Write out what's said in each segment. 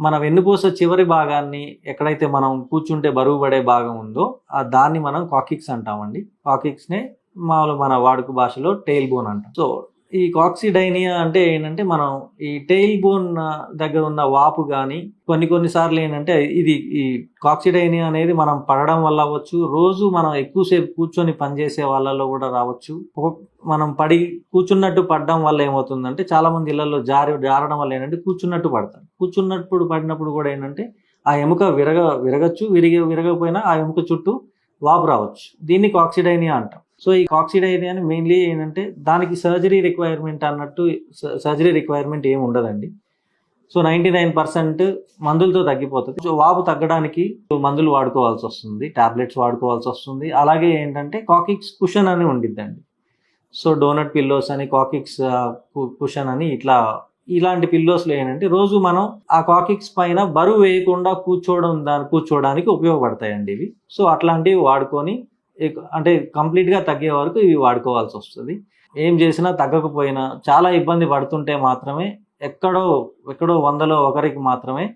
మన వెన్నుపూస చివరి భాగాన్ని ఎక్కడైతే మనం కూర్చుంటే బరువు పడే భాగం ఉందో ఆ దాన్ని మనం కాకిక్స్ అంటామండి. కాకిక్స్ నే మామూలు మన వాడుక భాషలో టెయిల్ బోన్ అంటాం. సో ఈ కాక్సిడైనియా అంటే ఏంటంటే మనం ఈ టెయిల్ బోన్ దగ్గర ఉన్న వాపు కానీ కొన్ని కొన్ని సార్లు ఏంటంటే ఇది ఈ కాక్సిడైనియా అనేది మనం పడడం వల్ల అవ్వచ్చు. రోజు మనం ఎక్కువసేపు కూర్చొని పనిచేసే వాళ్ళలో కూడా రావచ్చు. మనం పడి కూర్చున్నట్టు పడడం వల్ల ఏమవుతుందంటే చాలా మంది ఇళ్ళలో జారి జారడం వల్ల ఏంటంటే కూర్చున్నట్టు పడతారు. కూర్చున్నప్పుడు పడినప్పుడు కూడా ఏంటంటే ఆ ఎముక విరగ విరగచ్చు విరిగి విరగకపోయినా ఆ ఎముక చుట్టూ వాపు రావచ్చు. దీన్ని కాక్సిడైనియా అంటాం. సో ఈ కాక్సిడైరియాని మెయిన్లీ ఏంటంటే దానికి సర్జరీ రిక్వైర్మెంట్ అన్నట్టు సర్జరీ రిక్వైర్మెంట్ ఏమి ఉండదండి. సో నైంటీ నైన్ పర్సెంట్ మందులతో తగ్గిపోతుంది. సో వాపు తగ్గడానికి మందులు వాడుకోవాల్సి వస్తుంది టాబ్లెట్స్ వాడుకోవాల్సి వస్తుంది. అలాగే ఏంటంటే కాకిక్స్ కుషన్ అని ఉండిద్దండి. సో డోనట్ పిల్లోస్ అని కాకిక్స్ కుషన్ అని ఇట్లా ఇలాంటి పిల్లోస్లో ఏంటంటే రోజు మనం ఆ కాకిక్స్ పైన బరువు వేయకుండా కూర్చోవడం దాని కూర్చోవడానికి ఉపయోగపడతాయండి ఇవి. సో అట్లాంటివి వాడుకొని అంటే కంప్లీట్గా తగ్గే వరకు ఇవి వాడుకోవాల్సి వస్తుంది. ఏం చేసినా తగ్గకపోయినా చాలా ఇబ్బంది పడుతుంటే మాత్రమే ఎక్కడో ఎక్కడో వందలో ఒకరికి మాత్రమే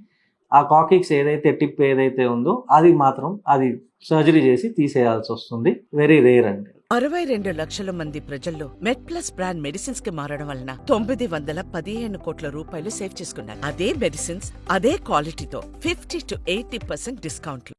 ఆ కాకిక్స్ ఏదైతే టిప్ ఏదైతే ఉందో అది మాత్రం అది సర్జరీ చేసి తీసేయాల్సి వస్తుంది. వెరీ రేర్ అండి. అరవై రెండు లక్షల మంది ప్రజల్లో మెడ్ ప్లస్ బ్రాండ్ మెడిసిన్స్కి మారడం వలన తొమ్మిది వందల పదిహేను కోట్ల రూపాయలు సేవ్ చేసుకున్నారు. అదే మెడిసిన్స్ అదే క్వాలిటీతో ఫిఫ్టీ టు ఎయిటీ పర్సెంట్ డిస్కౌంట్లు.